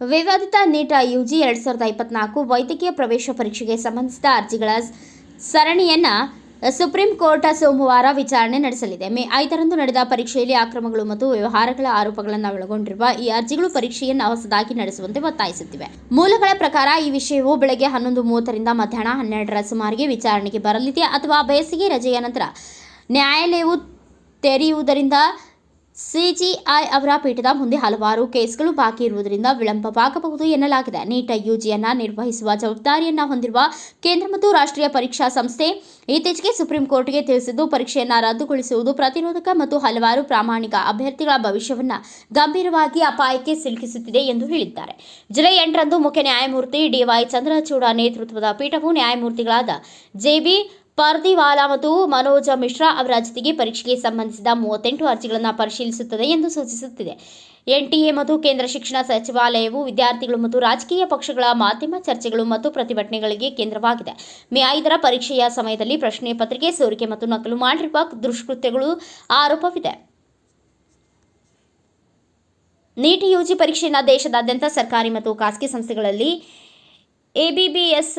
ವಿವಾದಿತ NEET UG ಎರಡ್ ಸಾವಿರದ ಇಪ್ಪತ್ನಾಲ್ಕು ವೈದ್ಯಕೀಯ ಪ್ರವೇಶ ಪರೀಕ್ಷೆಗೆ ಸಂಬಂಧಿಸಿದ ಅರ್ಜಿಗಳ ಸರಣಿಯನ್ನು ಸುಪ್ರೀಂ ಕೋರ್ಟ್ ಸೋಮವಾರ ವಿಚಾರಣೆ ನಡೆಸಲಿದೆ. ಮೇ ಐದರಂದು ನಡೆದ ಪರೀಕ್ಷೆಯಲ್ಲಿ ಅಕ್ರಮಗಳು ಮತ್ತು ವ್ಯವಹಾರಗಳ ಆರೋಪಗಳನ್ನು ಒಳಗೊಂಡಿರುವ ಈ ಅರ್ಜಿಗಳು ಪರೀಕ್ಷೆಯನ್ನು ಹೊಸದಾಗಿ ನಡೆಸುವಂತೆ ಒತ್ತಾಯಿಸುತ್ತಿವೆ. ಮೂಲಗಳ ಪ್ರಕಾರ ಈ ವಿಷಯವು ಬೆಳಗ್ಗೆ ಹನ್ನೊಂದು ಮೂವತ್ತರಿಂದ ಮಧ್ಯಾಹ್ನ ಹನ್ನೆರಡರ ಸುಮಾರಿಗೆ ವಿಚಾರಣೆಗೆ ಬರಲಿದೆ. ಅಥವಾ ಬೇಸಿಗೆ ರಜೆಯ ನಂತರ ನ್ಯಾಯಾಲಯವು ತೆರೆಯುವುದರಿಂದ ಸಿಜಿಐ ಅವರ ಪೀಠದ ಮುಂದೆ ಹಲವಾರು ಕೇಸ್ಗಳು ಬಾಕಿ ಇರುವುದರಿಂದ ವಿಳಂಬವಾಗಬಹುದು ಎನ್ನಲಾಗಿದೆ. ನೀಟ್ ಯುಜಿಯನ್ನ ನಿರ್ವಹಿಸುವ ಜವಾಬ್ದಾರಿಯನ್ನ ಹೊಂದಿರುವ ಕೇಂದ್ರ ಮತ್ತು ರಾಷ್ಟ್ರೀಯ ಪರೀಕ್ಷಾ ಸಂಸ್ಥೆ ಇತ್ತೀಚೆಗೆ ಸುಪ್ರೀಂ ಕೋರ್ಟ್ಗೆ ತಿಳಿಸಿದ್ದು, ಪರೀಕ್ಷೆಯನ್ನ ರದ್ದುಗೊಳಿಸುವುದು ಪ್ರತಿರೋಧಕ ಮತ್ತು ಹಲವಾರು ಪ್ರಾಮಾಣಿಕ ಅಭ್ಯರ್ಥಿಗಳ ಭವಿಷ್ಯವನ್ನ ಗಂಭೀರವಾಗಿ ಅಪಾಯಕ್ಕೆ ಸಿಲುಕಿಸುತ್ತಿದೆ ಎಂದು ಹೇಳಿದ್ದಾರೆ. ಜುಲೈ ಎಂಟರಂದು ಮುಖ್ಯ ನ್ಯಾಯಮೂರ್ತಿ ಡಿವೈ ಚಂದ್ರಚೂಡ ನೇತೃತ್ವದ ಪೀಠವು ನ್ಯಾಯಮೂರ್ತಿಗಳಾದ ಜೆಬಿ ಪರ್ದಿವಾಲಾ ಮತ್ತು ಮನೋಜ ಮಿಶ್ರಾ ಅವರ ಜೊತೆಗೆ ಪರೀಕ್ಷೆಗೆ ಸಂಬಂಧಿಸಿದ ಮೂವತ್ತೆಂಟು ಅರ್ಜಿಗಳನ್ನು ಪರಿಶೀಲಿಸುತ್ತದೆ ಎಂದು ಸೂಚಿಸುತ್ತಿದೆ. ಎನ್ಟಿಎ ಮತ್ತು ಕೇಂದ್ರ ಶಿಕ್ಷಣ ಸಚಿವಾಲಯವು ವಿದ್ಯಾರ್ಥಿಗಳು ಮತ್ತು ರಾಜಕೀಯ ಪಕ್ಷಗಳ ಮಾಧ್ಯಮ ಚರ್ಚೆಗಳು ಮತ್ತು ಪ್ರತಿಭಟನೆಗಳಿಗೆ ಕೇಂದ್ರವಾಗಿದೆ. ಮೇ ಐದರ ಪರೀಕ್ಷೆಯ ಸಮಯದಲ್ಲಿ ಪ್ರಶ್ನೆ ಪತ್ರಿಕೆ ಸೋರಿಕೆ ಮತ್ತು ನಕಲು ಮಾಡಿರುವ ದುಷ್ಕೃತ್ಯಗಳು ಆರೋಪವಿದೆ. ನೀಟ್ ಯುಜಿ ಪರೀಕ್ಷೆಯನ್ನು ದೇಶದಾದ್ಯಂತ ಸರ್ಕಾರಿ ಮತ್ತು ಖಾಸಗಿ ಸಂಸ್ಥೆಗಳಲ್ಲಿ ಎಬಿಬಿಎಸ್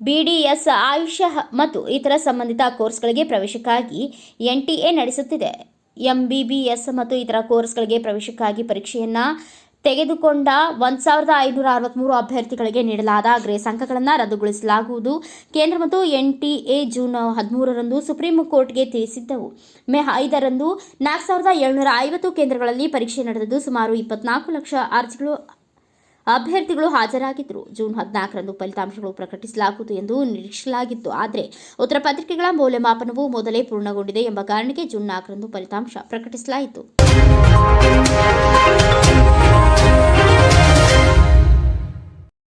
ಬಿಡಿಎಸ್ ಆಯುಷ ಮತ್ತು ಇತರ ಸಂಬಂಧಿತ ಕೋರ್ಸ್ಗಳಿಗೆ ಪ್ರವೇಶಕ್ಕಾಗಿ ಎನ್ ಟಿ ಎ ನಡೆಸುತ್ತಿದೆ. ಎಂಬಿ ಬಿ ಎಸ್ ಮತ್ತು ಇತರ ಕೋರ್ಸ್ಗಳಿಗೆ ಪ್ರವೇಶಕ್ಕಾಗಿ ಪರೀಕ್ಷೆಯನ್ನು ತೆಗೆದುಕೊಂಡ ಒಂದು ಸಾವಿರದ ಐನೂರ ಅರವತ್ತ್ಮೂರು ಅಭ್ಯರ್ಥಿಗಳಿಗೆ ನೀಡಲಾದ ಗ್ರೇಸ್ ಅಂಕಗಳನ್ನು ರದ್ದುಗೊಳಿಸಲಾಗುವುದು. ಕೇಂದ್ರ ಮತ್ತು ಎನ್ ಟಿ ಎ ಜೂನ್ ಹದಿಮೂರರಂದು ಸುಪ್ರೀಂ ಕೋರ್ಟ್ಗೆ ತಿಳಿಸಿದ್ದವು. ಮೇ ಐದರಂದು ನಾಲ್ಕು ಸಾವಿರದ ಏಳ್ನೂರ ಐವತ್ತು ಕೇಂದ್ರಗಳಲ್ಲಿ ಪರೀಕ್ಷೆ ನಡೆದಿದ್ದು ಸುಮಾರು ಇಪ್ಪತ್ನಾಲ್ಕು ಲಕ್ಷ ಅರ್ಜಿಗಳು ಅಭ್ಯರ್ಥಿಗಳು ಹಾಜರಾಗಿದ್ದರು. ಜೂನ್ ಹದಿನಾಲ್ಕರಂದು ಫಲಿತಾಂಶಗಳು ಪ್ರಕಟಿಸಲಾಗುವುದು ಎಂದು ನಿರೀಕ್ಷಿಸಲಾಗಿತ್ತು. ಆದರೆ ಉತ್ತರ ಪತ್ರಿಕೆಗಳ ಮೌಲ್ಯಮಾಪನವು ಮೊದಲೇ ಪೂರ್ಣಗೊಂಡಿದೆ ಎಂಬ ಕಾರಣಕ್ಕೆ ಜೂನ್ ನಾಲ್ಕರಂದು ಫಲಿತಾಂಶ ಪ್ರಕಟಿಸಲಾಯಿತು.